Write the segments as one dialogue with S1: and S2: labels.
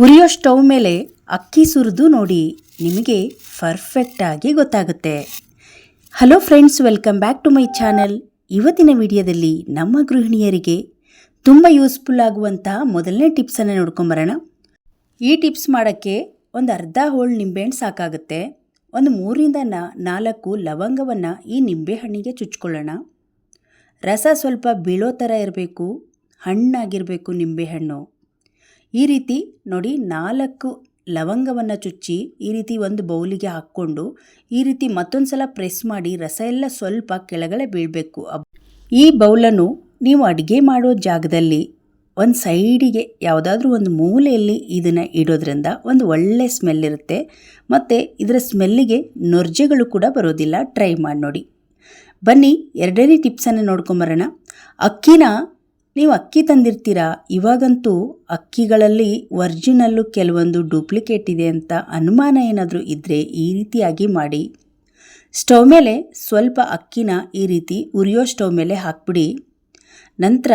S1: ಉರಿಯೋ stove ಮೇಲೆ ಅಕ್ಕಿ ಸುರಿದು ನೋಡಿ ನಿಮಗೆ ಪರ್ಫೆಕ್ಟಾಗಿ ಗೊತ್ತಾಗುತ್ತೆ. Hello friends welcome back to my channel ಇವತ್ತಿನ ವಿಡಿಯೋದಲ್ಲಿ ನಮ್ಮ ಗೃಹಿಣಿಯರಿಗೆ ತುಂಬ ಯೂಸ್ಫುಲ್ ಆಗುವಂಥ ಮೊದಲನೇ ಟಿಪ್ಸನ್ನು ನೋಡ್ಕೊಂಬರೋಣ. ಈ ಟಿಪ್ಸ್ ಮಾಡೋಕ್ಕೆ ಒಂದು ಅರ್ಧ ಹೋಳು ನಿಂಬೆಹಣ್ಣು ಸಾಕಾಗುತ್ತೆ. ಒಂದು ಮೂರಿಂದ ನಾಲ್ಕು ಲವಂಗವನ್ನು ಈ ನಿಂಬೆಹಣ್ಣಿಗೆ ಚುಚ್ಕೊಳ್ಳೋಣ. ರಸ ಸ್ವಲ್ಪ ಬೀಳೋ ಥರ ಇರಬೇಕು, ಹಣ್ಣಾಗಿರಬೇಕು ನಿಂಬೆಹಣ್ಣು. ಈ ರೀತಿ ನೋಡಿ ನಾಲ್ಕು ಲವಂಗವನ್ನು ಚುಚ್ಚಿ ಈ ರೀತಿ ಒಂದು ಬೌಲಿಗೆ ಹಾಕ್ಕೊಂಡು ಈ ರೀತಿ ಮತ್ತೊಂದು ಸಲ ಪ್ರೆಸ್ ಮಾಡಿ ರಸ ಎಲ್ಲ ಸ್ವಲ್ಪ ಕೆಳಗಡೆ ಬೀಳಬೇಕು. ಈ ಬೌಲನ್ನು ನೀವು ಅಡುಗೆ ಮಾಡೋ ಜಾಗದಲ್ಲಿ ಒಂದು ಸೈಡಿಗೆ ಯಾವುದಾದ್ರೂ ಒಂದು ಮೂಲೆಯಲ್ಲಿ ಇದನ್ನು ಇಡೋದ್ರಿಂದ ಒಂದು ಒಳ್ಳೆ ಸ್ಮೆಲ್ ಇರುತ್ತೆ. ಮತ್ತು ಇದರ ಸ್ಮೆಲ್ಲಿಗೆ ನೊರ್ಜೆಗಳು ಕೂಡ ಬರೋದಿಲ್ಲ. ಟ್ರೈ ಮಾಡಿ ನೋಡಿ. ಬನ್ನಿ, ಎರಡನೇ ಟಿಪ್ಸನ್ನು ನೋಡ್ಕೊಂಬರೋಣ. ಅಕ್ಕಿನ ನೀವು ಅಕ್ಕಿ ತಂದಿರ್ತೀರಾ? ಇವಾಗಂತೂ ಅಕ್ಕಿಗಳಲ್ಲಿ ಒರ್ಜಿನಲ್ಲು ಕೆಲವೊಂದು ಡೂಪ್ಲಿಕೇಟ್ ಇದೆ ಅಂತ ಅನುಮಾನ ಏನಾದರೂ ಇದ್ದರೆ ಈ ರೀತಿಯಾಗಿ ಮಾಡಿ. ಸ್ಟವ್ ಮೇಲೆ ಸ್ವಲ್ಪ ಅಕ್ಕಿನ ಈ ರೀತಿ ಉರಿಯೋ ಸ್ಟವ್ ಮೇಲೆ ಹಾಕ್ಬಿಡಿ. ನಂತರ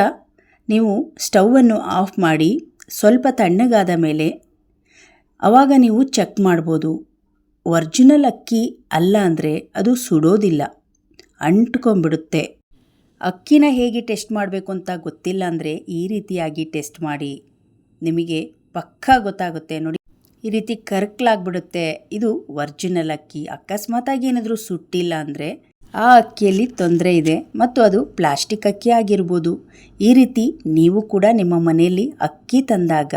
S1: ನೀವು ಸ್ಟವನ್ನು ಆಫ್ ಮಾಡಿ ಸ್ವಲ್ಪ ತಣ್ಣಗಾದ ಮೇಲೆ ಆವಾಗ ನೀವು ಚೆಕ್ ಮಾಡ್ಬೋದು. ಒರ್ಜಿನಲ್ ಅಕ್ಕಿ ಅಲ್ಲ ಅಂದರೆ ಅದು ಸುಡೋದಿಲ್ಲ, ಅಂಟ್ಕೊಂಡ್ಬಿಡುತ್ತೆ. ಅಕ್ಕಿನ ಹೇಗೆ ಟೆಸ್ಟ್ ಮಾಡಬೇಕು ಅಂತ ಗೊತ್ತಿಲ್ಲ ಅಂದರೆ ಈ ರೀತಿಯಾಗಿ ಟೆಸ್ಟ್ ಮಾಡಿ. ನಿಮಗೆ ಪಕ್ಕಾ ಗೊತ್ತಾಗುತ್ತೆ. ನೋಡಿ, ಈ ರೀತಿ ಕರ್ಕಲಾಗ್ಬಿಡುತ್ತೆ ಇದು ಒರ್ಜಿನಲ್ ಅಕ್ಕಿ. ಅಕಸ್ಮಾತಾಗಿ ಏನಾದರೂ ಸುಟ್ಟಿಲ್ಲ ಅಂದರೆ ಆ ಅಕ್ಕಿಯಲ್ಲಿ ತೊಂದರೆ ಇದೆ. ಮತ್ತು ಅದು ಪ್ಲಾಸ್ಟಿಕ್ ಅಕ್ಕಿ ಆಗಿರ್ಬೋದು. ಈ ರೀತಿ ನೀವು ಕೂಡ ನಿಮ್ಮ ಮನೆಯಲ್ಲಿ ಅಕ್ಕಿ ತಂದಾಗ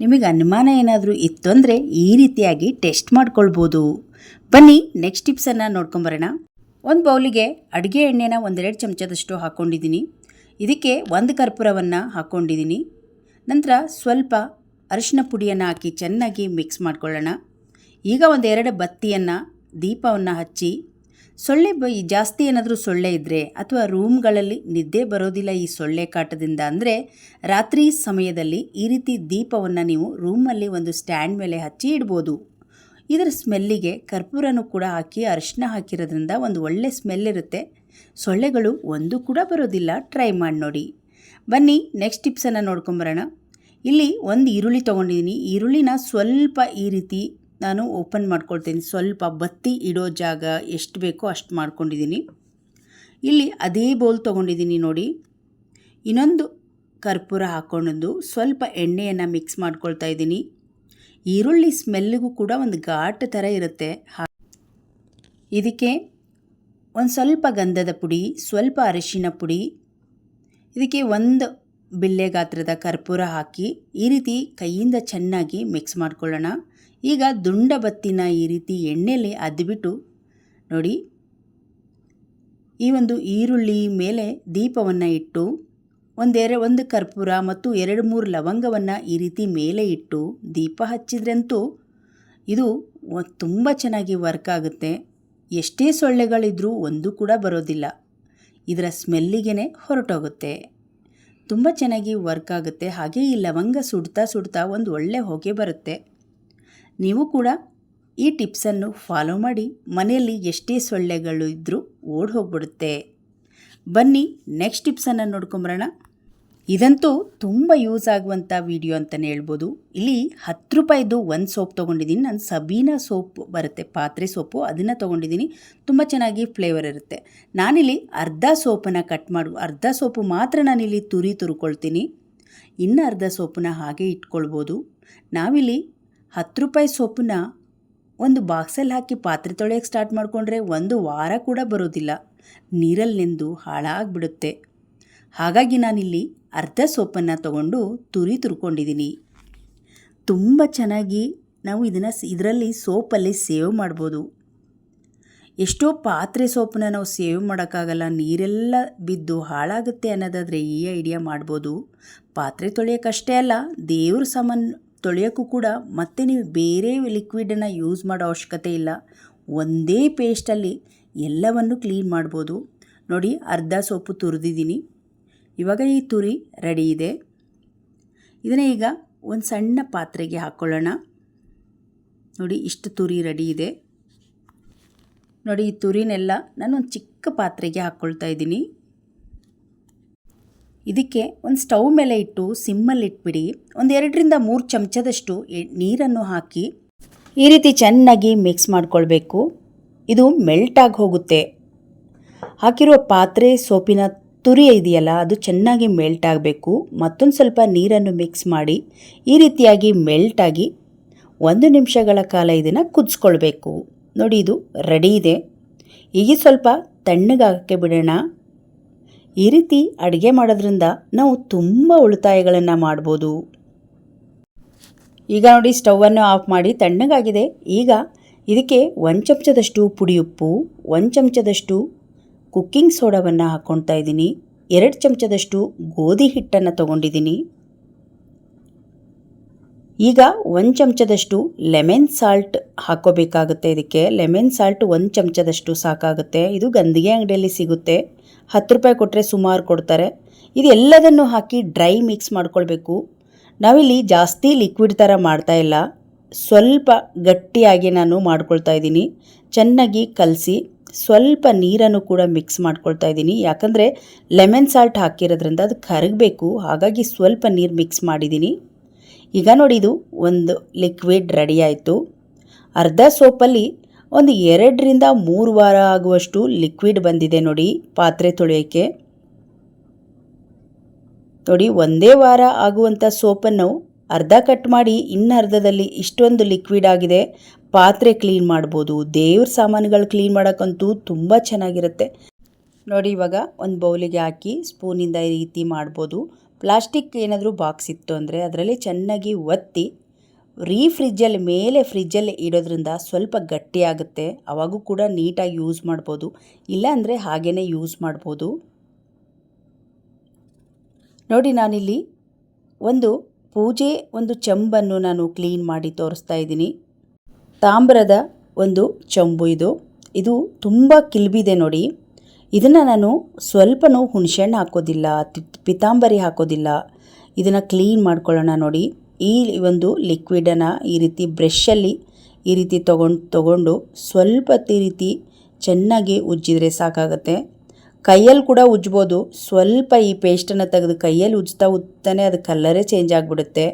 S1: ನಿಮಗೆ ಅನುಮಾನ ಏನಾದರೂ ಇತ್ತು ಅಂದರೆ ಈ ರೀತಿಯಾಗಿ ಟೆಸ್ಟ್ ಮಾಡ್ಕೊಳ್ಬೋದು. ಬನ್ನಿ, ನೆಕ್ಸ್ಟ್ ಟಿಪ್ಸನ್ನು ನೋಡ್ಕೊಂಬರೋಣ. ಒಂದು ಬೌಲಿಗೆ ಅಡುಗೆ ಎಣ್ಣೆನ ಒಂದೆರಡು ಚಮಚದಷ್ಟು ಹಾಕ್ಕೊಂಡಿದ್ದೀನಿ ಇದಕ್ಕೆ ಒಂದು ಕರ್ಪೂರವನ್ನು ಹಾಕ್ಕೊಂಡಿದ್ದೀನಿ ನಂತರ ಸ್ವಲ್ಪ ಅರಿಶಿನ ಪುಡಿಯನ್ನು ಹಾಕಿ ಚೆನ್ನಾಗಿ ಮಿಕ್ಸ್ ಮಾಡ್ಕೊಳ್ಳೋಣ. ಈಗ ಒಂದೆರಡು ಬತ್ತಿಯನ್ನು, ದೀಪವನ್ನು ಹಚ್ಚಿ, ಸೊಳ್ಳೆ ಬ ಜಾಸ್ತಿ ಏನಾದರೂ ಸೊಳ್ಳೆ ಇದ್ದರೆ ಅಥವಾ ರೂಮ್ಗಳಲ್ಲಿ ನಿದ್ದೆ ಬರೋದಿಲ್ಲ ಈ ಸೊಳ್ಳೆ ಕಾಟದಿಂದ ಅಂದರೆ ರಾತ್ರಿ ಸಮಯದಲ್ಲಿ ಈ ರೀತಿ ದೀಪವನ್ನು ನೀವು ರೂಮಲ್ಲಿ ಒಂದು ಸ್ಟ್ಯಾಂಡ್ ಮೇಲೆ ಹಚ್ಚಿ ಇಡ್ಬೋದು. ಇದರ ಸ್ಮೆಲ್ಲಿಗೆ ಕರ್ಪೂರನೂ ಕೂಡ ಹಾಕಿ ಅರಿಶಿನ ಹಾಕಿರೋದ್ರಿಂದ ಒಂದು ಒಳ್ಳೆ ಸ್ಮೆಲ್ ಇರುತ್ತೆ. ಸೊಳ್ಳೆಗಳು ಒಂದು ಕೂಡ ಬರೋದಿಲ್ಲ. ಟ್ರೈ ಮಾಡಿ ನೋಡಿ. ಬನ್ನಿ ನೆಕ್ಸ್ಟ್ ಟಿಪ್ಸನ್ನು ನೋಡ್ಕೊಂಬರೋಣ. ಇಲ್ಲಿ ಒಂದು ಈರುಳ್ಳಿ ತೊಗೊಂಡಿದ್ದೀನಿ ಈರುಳ್ಳಿನ ಸ್ವಲ್ಪ ಈ ರೀತಿ ನಾನು ಓಪನ್ ಮಾಡ್ಕೊಳ್ತೀನಿ. ಸ್ವಲ್ಪ ಬತ್ತಿ ಇಡೋ ಜಾಗ ಎಷ್ಟು ಬೇಕೋ ಅಷ್ಟು ಮಾಡ್ಕೊಂಡಿದ್ದೀನಿ ಇಲ್ಲಿ ಅದೇ ಬೌಲ್ ತೊಗೊಂಡಿದ್ದೀನಿ ನೋಡಿ. ಇನ್ನೊಂದು ಕರ್ಪೂರ ಹಾಕ್ಕೊಂಡು ಸ್ವಲ್ಪ ಎಣ್ಣೆಯನ್ನು ಮಿಕ್ಸ್ ಮಾಡ್ಕೊಳ್ತಾ ಇದ್ದೀನಿ. ಈರುಳ್ಳಿ ಸ್ಮೆಲ್ಲಿಗೂ ಕೂಡ ಒಂದು ಘಾಟ್ ಥರ ಇರುತ್ತೆ. ಇದಕ್ಕೆ ಒಂದು ಸ್ವಲ್ಪ ಗಂಧದ ಪುಡಿ, ಸ್ವಲ್ಪ ಅರಿಶಿನ ಪುಡಿ, ಇದಕ್ಕೆ ಒಂದು ಬಿಲ್ಲೆ ಗಾತ್ರದ ಕರ್ಪೂರ ಹಾಕಿ ಈ ರೀತಿ ಕೈಯಿಂದ ಚೆನ್ನಾಗಿ ಮಿಕ್ಸ್ ಮಾಡ್ಕೊಳ್ಳೋಣ. ಈಗ ದುಂಡ ಬತ್ತಿನ ಈ ರೀತಿ ಎಣ್ಣೆಯಲ್ಲಿ ಅದ್ಬಿಟ್ಟು ನೋಡಿ, ಈ ಒಂದು ಈರುಳ್ಳಿ ಮೇಲೆ ದೀಪವನ್ನು ಇಟ್ಟು ಒಂದೆರೆ ಒಂದು ಕರ್ಪೂರ ಮತ್ತು ಎರಡು ಮೂರು ಲವಂಗವನ್ನು ಈ ರೀತಿ ಮೇಲೆ ಇಟ್ಟು ದೀಪ ಹಚ್ಚಿದ್ರಂತೂ ಇದು ತುಂಬ ಚೆನ್ನಾಗಿ ವರ್ಕ್ ಆಗುತ್ತೆ. ಎಷ್ಟೇ ಸೊಳ್ಳೆಗಳಿದ್ರೂ ಒಂದು ಕೂಡ ಬರೋದಿಲ್ಲ. ಇದರ ಸ್ಮೆಲ್ಲಿಗೆ ಹೊರಟೋಗುತ್ತೆ. ತುಂಬ ಚೆನ್ನಾಗಿ ವರ್ಕ್ ಆಗುತ್ತೆ. ಹಾಗೆ ಈ ಲವಂಗ ಸುಡ್ತಾ ಸುಡ್ತಾ ಒಂದು ಒಳ್ಳೆ ಹೊಗೆ ಬರುತ್ತೆ. ನೀವು ಕೂಡ ಈ ಟಿಪ್ಸನ್ನು ಫಾಲೋ ಮಾಡಿ. ಮನೆಯಲ್ಲಿ ಎಷ್ಟೇ ಸೊಳ್ಳೆಗಳು ಇದ್ದರೂ ಓಡ್ ಹೋಗ್ಬಿಡುತ್ತೆ. ಬನ್ನಿ ನೆಕ್ಸ್ಟ್ ಟಿಪ್ಸನ್ನು ನೋಡ್ಕೊಂಬರೋಣ. ಇದಂತೂ ತುಂಬ ಯೂಸ್ ಆಗುವಂಥ ವಿಡಿಯೋ ಅಂತಲೇ ಹೇಳ್ಬೋದು. ಇಲ್ಲಿ ಹತ್ತು ರೂಪಾಯಿದು ಒಂದು ಸೋಪ್ ತೊಗೊಂಡಿದ್ದೀನಿ ನಾನು ಸಬೀನಾ ಸೋಪ್ ಬರುತ್ತೆ, ಪಾತ್ರೆ ಸೋಪು ಅದನ್ನು ತೊಗೊಂಡಿದ್ದೀನಿ ತುಂಬ ಚೆನ್ನಾಗಿ ಫ್ಲೇವರ್ ಇರುತ್ತೆ. ನಾನಿಲ್ಲಿ ಅರ್ಧ ಸೋಪನ್ನು ಕಟ್ ಮಾಡು, ಅರ್ಧ ಸೋಪು ಮಾತ್ರ ನಾನಿಲ್ಲಿ ತುರಿ ತುರ್ಕೊಳ್ತೀನಿ. ಇನ್ನು ಅರ್ಧ ಸೋಪನ್ನ ಹಾಗೆ ಇಟ್ಕೊಳ್ಬೋದು. ನಾವಿಲ್ಲಿ ಹತ್ತು ರೂಪಾಯಿ ಸೋಪನ್ನ ಒಂದು ಬಾಕ್ಸಲ್ಲಿ ಹಾಕಿ ಪಾತ್ರೆ ತೊಳೆಯೋಕ್ಕೆ ಸ್ಟಾರ್ಟ್ ಮಾಡಿಕೊಂಡ್ರೆ ಒಂದು ವಾರ ಕೂಡ ಬರೋದಿಲ್ಲ. ನೀರಲ್ಲಿ ಹಾಳಾಗ್ಬಿಡುತ್ತೆ. ಹಾಳಾಗಿಬಿಡುತ್ತೆ ಹಾಗಾಗಿ ನಾನಿಲ್ಲಿ ಅರ್ಧ ಸೋಪನ್ನು ತಗೊಂಡು ತುರಿ ತುರ್ಕೊಂಡಿದ್ದೀನಿ ತುಂಬ ಚೆನ್ನಾಗಿ ನಾವು ಇದನ್ನು ಇದರಲ್ಲಿ ಸೋಪಲ್ಲಿ ಸೇವ್ ಮಾಡ್ಬೋದು. ಎಷ್ಟೋ ಪಾತ್ರೆ ಸೋಪನ್ನ ನಾವು ಸೇವ್ ಮಾಡೋಕ್ಕಾಗಲ್ಲ, ನೀರೆಲ್ಲ ಬಿದ್ದು ಹಾಳಾಗುತ್ತೆ ಅನ್ನೋದಾದರೆ ಈ ಐಡಿಯಾ ಮಾಡ್ಬೋದು. ಪಾತ್ರೆ ತೊಳೆಯೋಕ್ಕಷ್ಟೇ ಅಲ್ಲ, ದೇವ್ರ ಸಾಮಾನು ತೊಳೆಯೋಕ್ಕೂ ಕೂಡ ಮತ್ತೆ ನೀವು ಬೇರೆ ಲಿಕ್ವಿಡನ್ನು ಯೂಸ್ ಮಾಡೋ ಅವಶ್ಯಕತೆ ಇಲ್ಲ. ಒಂದೇ ಪೇಸ್ಟಲ್ಲಿ ಎಲ್ಲವನ್ನು ಕ್ಲೀನ್ ಮಾಡ್ಬೋದು. ನೋಡಿ, ಅರ್ಧ ಸೋಪು ತುರಿದಿದ್ದೀನಿ. ಇವಾಗ ಈ ತುರಿ ರೆಡಿ ಇದೆ. ಇದನ್ನು ಈಗ ಒಂದು ಸಣ್ಣ ಪಾತ್ರೆಗೆ ಹಾಕ್ಕೊಳ್ಳೋಣ ನೋಡಿ, ಇಷ್ಟು ತುರಿ ರೆಡಿ ಇದೆ. ನೋಡಿ, ಈ ತುರಿನೆಲ್ಲ ನಾನು ಒಂದು ಚಿಕ್ಕ ಪಾತ್ರೆಗೆ ಹಾಕ್ಕೊಳ್ತಾ ಇದ್ದೀನಿ. ಇದಕ್ಕೆ ಒಂದು ಸ್ಟವ್ ಮೇಲೆ ಇಟ್ಟು ಸಿಮ್ಮಲ್ಲಿ ಇಟ್ಬಿಡಿ. ಒಂದು ಎರಡರಿಂದ ಮೂರು ಚಮಚದಷ್ಟು ನೀರನ್ನು ಹಾಕಿ ಈ ರೀತಿ ಚೆನ್ನಾಗಿ ಮಿಕ್ಸ್ ಮಾಡ್ಕೊಳ್ಬೇಕು. ಇದು ಮೆಲ್ಟಾಗಿ ಹೋಗುತ್ತೆ. ಹಾಕಿರೋ ಪಾತ್ರೆ, ಸೋಪಿನ ತುರಿ ಇದೆಯಲ್ಲ, ಅದು ಚೆನ್ನಾಗಿ ಮೆಲ್ಟ್ ಆಗಬೇಕು. ಮತ್ತೊಂದು ಸ್ವಲ್ಪ ನೀರನ್ನು ಮಿಕ್ಸ್ ಮಾಡಿ, ಈ ರೀತಿಯಾಗಿ ಮೆಲ್ಟಾಗಿ ಒಂದು ನಿಮಿಷಗಳ ಕಾಲ ಇದನ್ನು ಕುದಿಸ್ಕೊಳ್ಬೇಕು. ನೋಡಿ, ಇದು ರೆಡಿ ಇದೆ. ಈಗ ಸ್ವಲ್ಪ ತಣ್ಣಗಾಗಕ್ಕೆ ಬಿಡೋಣ. ಈ ರೀತಿ ಅಡುಗೆ ಮಾಡೋದ್ರಿಂದ ನಾವು ತುಂಬ ಉಳಿತಾಯಗಳನ್ನು ಮಾಡ್ಬೋದು. ಈಗ ನೋಡಿ ಸ್ಟವನ್ನು ಆಫ್ ಮಾಡಿ ತಣ್ಣಗಾಗಿದೆ. ಈಗ ಇದಕ್ಕೆ ಒಂದು ಚಮಚದಷ್ಟು ಪುಡಿ ಉಪ್ಪು ಒಂದು ಚಮಚದಷ್ಟು ಕುಕ್ಕಿಂಗ್ ಸೋಡಾವನ್ನು ಹಾಕ್ಕೊಳ್ತಾ ಇದ್ದೀನಿ. ಎರಡು ಚಮಚದಷ್ಟು ಗೋಧಿ ಹಿಟ್ಟನ್ನು ತೊಗೊಂಡಿದ್ದೀನಿ. ಈಗ ಒಂದು ಚಮಚದಷ್ಟು ಲೆಮನ್ ಸಾಲ್ಟ್ ಹಾಕೋಬೇಕಾಗುತ್ತೆ. ಇದಕ್ಕೆ ಲೆಮನ್ ಸಾಲ್ಟ್ ಒಂದು ಚಮಚದಷ್ಟು ಸಾಕಾಗುತ್ತೆ. ಇದು ಗಂದಿಗೆ ಅಂಗಡಿಯಲ್ಲಿ ಸಿಗುತ್ತೆ. ಹತ್ತು ರೂಪಾಯಿ ಕೊಟ್ಟರೆ ಸುಮಾರು ಕೊಡ್ತಾರೆ. ಇದೆಲ್ಲದನ್ನು ಹಾಕಿ ಡ್ರೈ ಮಿಕ್ಸ್ ಮಾಡ್ಕೊಳ್ಬೇಕು. ನಾವಿಲ್ಲಿ ಜಾಸ್ತಿ ಲಿಕ್ವಿಡ್ ಥರ ಮಾಡ್ತಾ ಇಲ್ಲ. ಸ್ವಲ್ಪ ಗಟ್ಟಿಯಾಗಿ ನಾನು ಮಾಡ್ಕೊಳ್ತಾ ಇದ್ದೀನಿ. ಚೆನ್ನಾಗಿ ಕಲಸಿ ಸ್ವಲ್ಪ ನೀರನ್ನು ಕೂಡ ಮಿಕ್ಸ್ ಮಾಡ್ಕೊಳ್ತಾ ಇದ್ದೀನಿ. ಯಾಕಂದರೆ ಲೆಮನ್ ಸಾಲ್ಟ್ ಹಾಕಿರೋದ್ರಿಂದ ಅದು ಕರಗಬೇಕು. ಹಾಗಾಗಿ ಸ್ವಲ್ಪ ನೀರು ಮಿಕ್ಸ್ ಮಾಡಿದ್ದೀನಿ. ಈಗ ನೋಡಿ ಇದು ಒಂದು ಲಿಕ್ವಿಡ್ ರೆಡಿ ಆಯಿತು. ಅರ್ಧ ಸೋಪಲ್ಲಿ ಒಂದು ಎರಡರಿಂದ ಮೂರು ವಾರ ಆಗುವಷ್ಟು ಲಿಕ್ವಿಡ್ ಬಂದಿದೆ ನೋಡಿ ಪಾತ್ರೆ ತೊಳೆಯೋಕ್ಕೆ. ನೋಡಿ ಒಂದೇ ವಾರ ಆಗುವಂಥ ಸೋಪನ್ನು ಅರ್ಧ ಕಟ್ ಮಾಡಿ ಇನ್ನರ್ಧದಲ್ಲಿ ಇಷ್ಟೊಂದು ಲಿಕ್ವಿಡ್ ಆಗಿದೆ. ಪಾತ್ರೆ ಕ್ಲೀನ್ ಮಾಡ್ಬೋದು. ದೇವ್ರ ಸಾಮಾನುಗಳು ಕ್ಲೀನ್ ಮಾಡೋಕ್ಕಂತೂ ತುಂಬ ಚೆನ್ನಾಗಿರುತ್ತೆ. ನೋಡಿ ಇವಾಗ ಒಂದು ಬೌಲಿಗೆ ಹಾಕಿ ಸ್ಪೂನಿಂದ ಈ ರೀತಿ ಮಾಡ್ಬೋದು. ಪ್ಲಾಸ್ಟಿಕ್ ಏನಾದರೂ ಬಾಕ್ಸ್ ಇತ್ತು ಅಂದರೆ ಅದರಲ್ಲಿ ಚೆನ್ನಾಗಿ ಒತ್ತಿ ರೀ ಫ್ರಿಜ್ಜಲ್ಲಿ ಮೇಲೆ ಫ್ರಿಜ್ಜಲ್ಲಿ ಇಡೋದ್ರಿಂದ ಸ್ವಲ್ಪ ಗಟ್ಟಿಯಾಗುತ್ತೆ ಅವಾಗೂ ಕೂಡ ನೀಟಾಗಿ ಯೂಸ್ ಮಾಡ್ಬೋದು. ಇಲ್ಲ ಅಂದರೆ ಹಾಗೇ ಯೂಸ್ ಮಾಡ್ಬೋದು. ನೋಡಿ ನಾನಿಲ್ಲಿ ಒಂದು ಪೂಜೆ ಒಂದು ಚಂಬನ್ನು ನಾನು ಕ್ಲೀನ್ ಮಾಡಿ ತೋರಿಸ್ತಾ ಇದ್ದೀನಿ. ತಾಮ್ರದ ಒಂದು ಚಂಬು ಇದು. ಇದು ತುಂಬ ಕಿಲ್ಬಿದೆ ನೋಡಿ. ಇದನ್ನು ನಾನು ಸ್ವಲ್ಪನೂ ಹುಣಸೆಹಣ್ಣು ಹಾಕೋದಿಲ್ಲ ಪಿತಾಂಬರಿ ಹಾಕೋದಿಲ್ಲ. ಇದನ್ನು ಕ್ಲೀನ್ ಮಾಡ್ಕೊಳ್ಳೋಣ ನೋಡಿ. ಈ ಒಂದು ಲಿಕ್ವಿಡನ್ನು ಈ ರೀತಿ ಬ್ರಷಲ್ಲಿ ಈ ರೀತಿ ತೊಗೊಂಡು ತೊಗೊಂಡು ಸ್ವಲ್ಪ ಈ ರೀತಿ ಚೆನ್ನಾಗಿ ಉಜ್ಜಿದ್ರೆ ಸಾಕಾಗುತ್ತೆ. ಕೈಯಲ್ಲಿ ಕೂಡ ಉಜ್ಬೋದು. ಸ್ವಲ್ಪ ಈ ಪೇಸ್ಟನ್ನು ತೆಗೆದು ಕೈಯಲ್ಲಿ ಉಜ್ತಾ ಉಜ್ತಾನೆ ಅದು ಕಲ್ಲರೇ ಚೇಂಜ್ ಆಗಿಬಿಡುತ್ತೆ.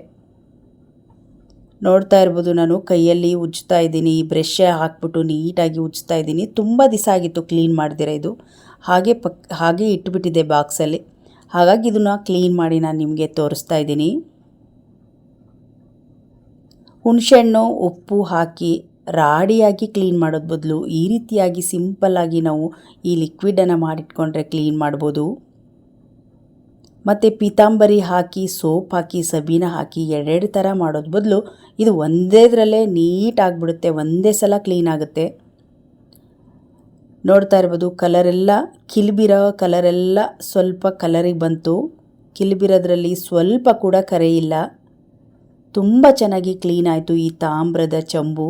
S1: ನೋಡ್ತಾ ಇರ್ಬೋದು ನಾನು, ಕೈಯಲ್ಲಿ ಉಜ್ತಾ ಇದ್ದೀನಿ, ಈ ಬ್ರಷ್ ಹಾಕ್ಬಿಟ್ಟು ನೀಟಾಗಿ ಉಜ್ತಾ ಇದ್ದೀನಿ. ತುಂಬ ದಿವಸ ಆಗಿತ್ತು ಕ್ಲೀನ್ ಮಾಡ್ದಿರ ಇದು. ಹಾಗೆ ಪಕ್, ಹಾಗೆ ಇಟ್ಬಿಟ್ಟಿದೆ ಬಾಕ್ಸಲ್ಲಿ ಹಾಗಾಗಿ ಇದನ್ನು ಕ್ಲೀನ್ ಮಾಡಿ ನಾನು ನಿಮಗೆ ತೋರಿಸ್ತಾ ಇದ್ದೀನಿ. ಹುಣಸೆಹಣ್ಣು, ಉಪ್ಪು ಹಾಕಿ ರಾಡಿಯಾಗಿ ಕ್ಲೀನ್ ಮಾಡೋದು ಬದಲು ಈ ರೀತಿಯಾಗಿ ಸಿಂಪಲ್ಲಾಗಿ ನಾವು ಈ ಲಿಕ್ವಿಡನ್ನು ಮಾಡಿಟ್ಕೊಂಡ್ರೆ ಕ್ಲೀನ್ ಮಾಡ್ಬೋದು. ಮತ್ತು ಪೀತಾಂಬರಿ ಹಾಕಿ, ಸೋಪ್ ಹಾಕಿ, ಸಬೀನ ಹಾಕಿ ಎರಡೆರಡು ಥರ ಮಾಡೋದು ಬದಲು ಇದು ಒಂದೇದರಲ್ಲೇ ನೀಟ್ ಆಗಿಬಿಡುತ್ತೆ, ಒಂದೇ ಸಲ ಕ್ಲೀನ್ ಆಗುತ್ತೆ. ನೋಡ್ತಾ ಇರ್ಬೋದು ಕಲರೆಲ್ಲ ಕಿಲ್ಬಿರೋ ಕಲರೆಲ್ಲ ಸ್ವಲ್ಪ ಕಲರಿಗೆ ಬಂತು. ಕಿಲ್ಬಿರೋದ್ರಲ್ಲಿ ಸ್ವಲ್ಪ ಕೂಡ ಕರೆ ಇಲ್ಲ. ತುಂಬ ಚೆನ್ನಾಗಿ ಕ್ಲೀನ್ ಆಯಿತು ಈ ತಾಮ್ರದ ಚಂಬು.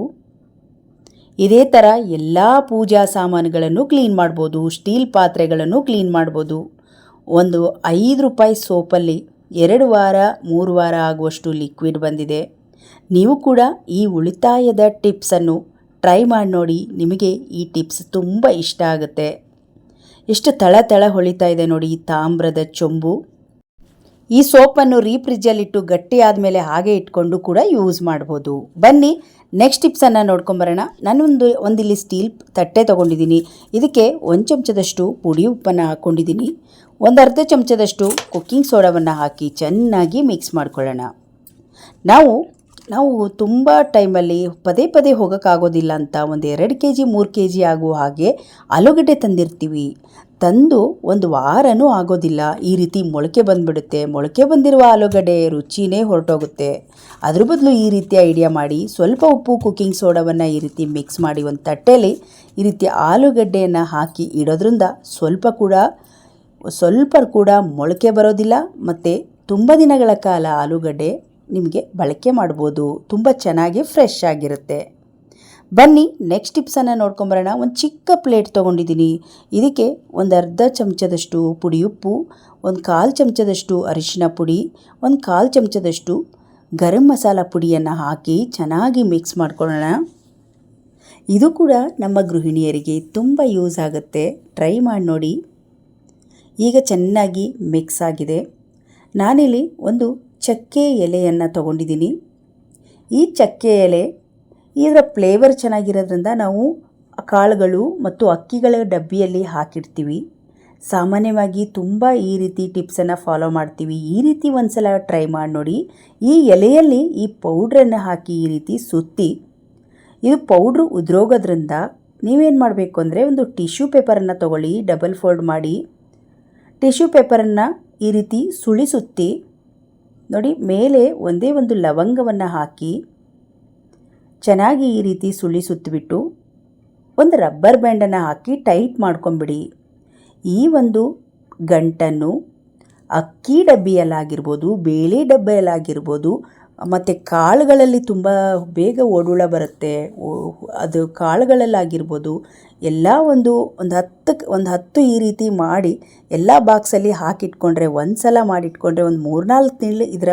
S1: ಇದೇ ಥರ ಎಲ್ಲ ಪೂಜಾ ಸಾಮಾನುಗಳನ್ನು ಕ್ಲೀನ್ ಮಾಡ್ಬೋದು ಸ್ಟೀಲ್ ಪಾತ್ರೆಗಳನ್ನು ಕ್ಲೀನ್ ಮಾಡ್ಬೋದು. ಒಂದು ಐದು ರೂಪಾಯಿ ಸೋಪಲ್ಲಿ ಎರಡು ವಾರ, ಮೂರು ವಾರ ಆಗುವಷ್ಟು ಲಿಕ್ವಿಡ್ ಬಂದಿದೆ. ನೀವು ಕೂಡ ಈ ಉಳಿತಾಯದ ಟಿಪ್ಸನ್ನು ಟ್ರೈ ಮಾಡಿ ನೋಡಿ, ನಿಮಗೆ ಈ ಟಿಪ್ಸ್ ತುಂಬ ಇಷ್ಟ ಆಗುತ್ತೆ. ಎಷ್ಟು ತಳ ತಳ ಹೊಳಿತಾ ಇದೆ ನೋಡಿ, ತಾಮ್ರದ ಚೊಂಬು. ಈ ಸೋಪನ್ನು ರೀಫ್ರಿಜ್ಜಲ್ಲಿಟ್ಟು ಗಟ್ಟಿ ಆದಮೇಲೆ ಹಾಗೆ ಇಟ್ಕೊಂಡು ಕೂಡ ಯೂಸ್ ಮಾಡ್ಬೋದು. ಬನ್ನಿ ನೆಕ್ಸ್ಟ್ ಟಿಪ್ಸನ್ನು ನೋಡ್ಕೊಂಬರೋಣ. ನಾನೊಂದು, ಒಂದಿಲ್ಲಿ ಸ್ಟೀಲ್ ತಟ್ಟೆ ತೊಗೊಂಡಿದ್ದೀನಿ. ಇದಕ್ಕೆ ಒಂದು ಚಮಚದಷ್ಟು ಪುಡಿ ಉಪ್ಪನ್ನು ಹಾಕ್ಕೊಂಡಿದ್ದೀನಿ. ಒಂದು ಅರ್ಧ ಚಮಚದಷ್ಟು ಕುಕ್ಕಿಂಗ್ ಸೋಡಾವನ್ನು ಹಾಕಿ ಚೆನ್ನಾಗಿ ಮಿಕ್ಸ್ ಮಾಡ್ಕೊಳ್ಳೋಣ. ನಾವು ನಾವು ತುಂಬ ಟೈಮಲ್ಲಿ ಪದೇ ಪದೇ ಹೋಗೋಕ್ಕಾಗೋದಿಲ್ಲ ಅಂತ ಒಂದು ಎರಡು ಕೆ ಜಿ ಮೂರು ಕೆ ಜಿ ಆಗುವ ಹಾಗೆ ಆಲೂಗಡ್ಡೆ ತಂದಿರ್ತೀವಿ. ತಂದು ಒಂದು ವಾರನೂ ಆಗೋದಿಲ್ಲ. ಈ ರೀತಿ ಮೊಳಕೆ ಬಂದುಬಿಡುತ್ತೆ. ಮೊಳಕೆ ಬಂದಿರುವ ಆಲೂಗಡ್ಡೆ ರುಚಿನೇ ಹೊರಟೋಗುತ್ತೆ. ಅದ್ರ ಬದಲು ಈ ರೀತಿ ಐಡಿಯಾ ಮಾಡಿ, ಸ್ವಲ್ಪ ಉಪ್ಪು ಕುಕ್ಕಿಂಗ್ ಸೋಡಾವನ್ನು ಈ ರೀತಿ ಮಿಕ್ಸ್ ಮಾಡಿ ಒಂದು ತಟ್ಟೆಯಲ್ಲಿ ಈ ರೀತಿ ಆಲೂಗಡ್ಡೆಯನ್ನು ಹಾಕಿ ಇಡೋದ್ರಿಂದ ಸ್ವಲ್ಪ ಕೂಡ ಸ್ವಲ್ಪ ಕೂಡ ಮೊಳಕೆ ಬರೋದಿಲ್ಲ ಮತ್ತು ತುಂಬ ದಿನಗಳ ಕಾಲ ಆಲೂಗಡ್ಡೆ ನಿಮಗೆ ಬಳಕೆ ಮಾಡ್ಬೋದು. ತುಂಬ ಚೆನ್ನಾಗಿ ಫ್ರೆಶ್ ಆಗಿರುತ್ತೆ. ಬನ್ನಿ ನೆಕ್ಸ್ಟ್ ಟಿಪ್ಸನ್ನು ನೋಡ್ಕೊಂಬರೋಣ. ಒಂದು ಚಿಕ್ಕ ಪ್ಲೇಟ್ ತೊಗೊಂಡಿದ್ದೀನಿ. ಇದಕ್ಕೆ ಒಂದು ಅರ್ಧ ಚಮಚದಷ್ಟು ಪುಡಿ ಉಪ್ಪು, ಒಂದು ಕಾಲು ಚಮಚದಷ್ಟು ಅರಿಶಿನ ಪುಡಿ, ಒಂದು ಕಾಲು ಚಮಚದಷ್ಟು ಗರಂ ಮಸಾಲ ಪುಡಿಯನ್ನು ಹಾಕಿ ಚೆನ್ನಾಗಿ ಮಿಕ್ಸ್ ಮಾಡ್ಕೊಳ್ಳೋಣ. ಇದು ಕೂಡ ನಮ್ಮ ಗೃಹಿಣಿಯರಿಗೆ ತುಂಬ ಯೂಸ್ ಆಗುತ್ತೆ. ಟ್ರೈ ಮಾಡಿ ನೋಡಿ. ಈಗ ಚೆನ್ನಾಗಿ ಮಿಕ್ಸ್ ಆಗಿದೆ. ನಾನಿಲ್ಲಿ ಒಂದು ಚಕ್ಕೆ ಎಲೆಯನ್ನು ತಗೊಂಡಿದ್ದೀನಿ. ಈ ಚಕ್ಕೆ ಎಲೆ ಇದರ ಫ್ಲೇವರ್ ಚೆನ್ನಾಗಿರೋದ್ರಿಂದ ನಾವು ಕಾಳುಗಳು ಮತ್ತು ಅಕ್ಕಿಗಳ ಡಬ್ಬಿಯಲ್ಲಿ ಹಾಕಿಡ್ತೀವಿ. ಸಾಮಾನ್ಯವಾಗಿ ತುಂಬ ಈ ರೀತಿ ಟಿಪ್ಸನ್ನು ಫಾಲೋ ಮಾಡ್ತೀವಿ. ಈ ರೀತಿ ಒಂದ್ಸಲ ಟ್ರೈ ಮಾಡಿ ನೋಡಿ. ಈ ಎಲೆಯಲ್ಲಿ ಈ ಪೌಡ್ರನ್ನು ಹಾಕಿ ಈ ರೀತಿ ಸುತ್ತಿ, ಇದು ಪೌಡ್ರು ಉದ್ರೋಗೋದ್ರಿಂದ ನೀವೇನು ಮಾಡಬೇಕು ಅಂದರೆ ಒಂದು ಟಿಶ್ಯೂ ಪೇಪರನ್ನು ತಗೊಳ್ಳಿ ಡಬಲ್ ಫೋಲ್ಡ್ ಮಾಡಿ. ಟಿಶ್ಯೂ ಪೇಪರನ್ನು ಈ ರೀತಿ ಸುಳಿಸುತ್ತಿ ನೋಡಿ, ಮೇಲೆ ಒಂದೇ ಒಂದು ಲವಂಗವನ್ನು ಹಾಕಿ ಚೆನ್ನಾಗಿ ಈ ರೀತಿ ಸುಳಿ ಸುತ್ತಿಬಿಟ್ಟು ಒಂದು ರಬ್ಬರ್ ಬ್ಯಾಂಡನ್ನು ಹಾಕಿ ಟೈಟ್ ಮಾಡ್ಕೊಂಬಿಡಿ. ಈ ಒಂದು ಗಂಟನ್ನು ಅಕ್ಕಿ ಡಬ್ಬಿಯಲ್ಲಾಗಿರ್ಬೋದು, ಬೇಳೆ ಡಬ್ಬಿಯಲ್ಲಾಗಿರ್ಬೋದು, ಮತ್ತು ಕಾಳುಗಳಲ್ಲಿ ತುಂಬ ಬೇಗ ಓಡುಳ ಬರುತ್ತೆ. ಅದು ಕಾಳುಗಳಲ್ಲಾಗಿರ್ಬೋದು, ಎಲ್ಲ ಒಂದು ಒಂದು ಹತ್ತಕ್ಕೆ ಒಂದು ಹತ್ತು ಈ ರೀತಿ ಮಾಡಿ ಎಲ್ಲ ಬಾಕ್ಸಲ್ಲಿ ಹಾಕಿಟ್ಕೊಂಡ್ರೆ ಒಂದು ಸಲ ಮಾಡಿಟ್ಕೊಂಡ್ರೆ ಒಂದು ಮೂರ್ನಾಲ್ಕು ತಿಂಗಳು ಇದರ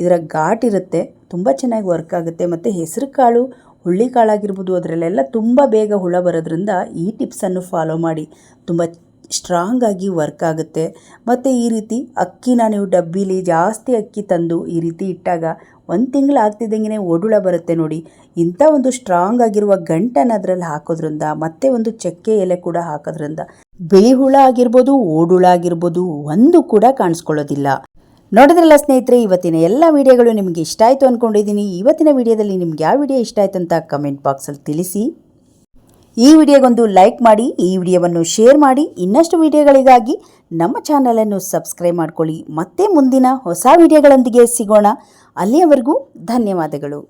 S1: ಇದರ ಘಾಟ್ ಇರುತ್ತೆ. ತುಂಬ ಚೆನ್ನಾಗಿ ವರ್ಕ್ ಆಗುತ್ತೆ. ಮತ್ತು ಹೆಸರು ಕಾಳು, ಹುಳ್ಳಿ ಕಾಳಾಗಿರ್ಬೋದು, ಅದರಲ್ಲೆಲ್ಲ ತುಂಬ ಬೇಗ ಹುಳ ಬರೋದ್ರಿಂದ ಈ ಟಿಪ್ಸನ್ನು ಫಾಲೋ ಮಾಡಿ. ತುಂಬ ಸ್ಟ್ರಾಂಗ್ ಆಗಿ ವರ್ಕ್ ಆಗುತ್ತೆ. ಮತ್ತು ಈ ರೀತಿ ಅಕ್ಕಿನ ನೀವು ಡಬ್ಬಿಲಿ ಜಾಸ್ತಿ ಅಕ್ಕಿ ತಂದು ಈ ರೀತಿ ಇಟ್ಟಾಗ ಒಂದು ತಿಂಗಳು ಆಗ್ತಿದ್ದಂಗೆ ಓಡುಳ ಬರುತ್ತೆ ನೋಡಿ. ಇಂಥ ಒಂದು ಸ್ಟ್ರಾಂಗ್ ಆಗಿರುವ ಗಂಟನ್ನು ಅದರಲ್ಲಿ ಹಾಕೋದ್ರಿಂದ, ಮತ್ತೆ ಒಂದು ಚಕ್ಕೆ ಎಲೆ ಕೂಡ ಹಾಕೋದ್ರಿಂದ ಬಿಳಿ ಹುಳ ಆಗಿರ್ಬೋದು, ಓಡುಳ ಆಗಿರ್ಬೋದು, ಒಂದು ಕೂಡ ಕಾಣಿಸ್ಕೊಳ್ಳೋದಿಲ್ಲ. ನೋಡಿದ್ರಲ್ಲ ಸ್ನೇಹಿತರೆ, ಇವತ್ತಿನ ಎಲ್ಲ ವಿಡಿಯೋಗಳು ನಿಮಗೆ ಇಷ್ಟ ಆಯಿತು ಅಂದ್ಕೊಂಡಿದ್ದೀನಿ ಇವತ್ತಿನ ವಿಡಿಯೋದಲ್ಲಿ ನಿಮ್ಗೆ ಯಾವ ವಿಡಿಯೋ ಇಷ್ಟ ಆಯಿತು ಅಂತ ಕಮೆಂಟ್ ಬಾಕ್ಸಲ್ಲಿ ತಿಳಿಸಿ. ಈ ವಿಡಿಯೋಗೊಂದು ಲೈಕ್ ಮಾಡಿ, ಈ ವಿಡಿಯೋವನ್ನು ಶೇರ್ ಮಾಡಿ, ಇನ್ನಷ್ಟು ವಿಡಿಯೋಗಳಿಗಾಗಿ ನಮ್ಮ ಚಾನಲನ್ನು ಸಬ್ಸ್ಕ್ರೈಬ್ ಮಾಡ್ಕೊಳ್ಳಿ. ಮತ್ತೆ ಮುಂದಿನ ಹೊಸ ವಿಡಿಯೋಗಳೊಂದಿಗೆ ಸಿಗೋಣ. ಅಲ್ಲಿಯವರೆಗೂ ಧನ್ಯವಾದಗಳು.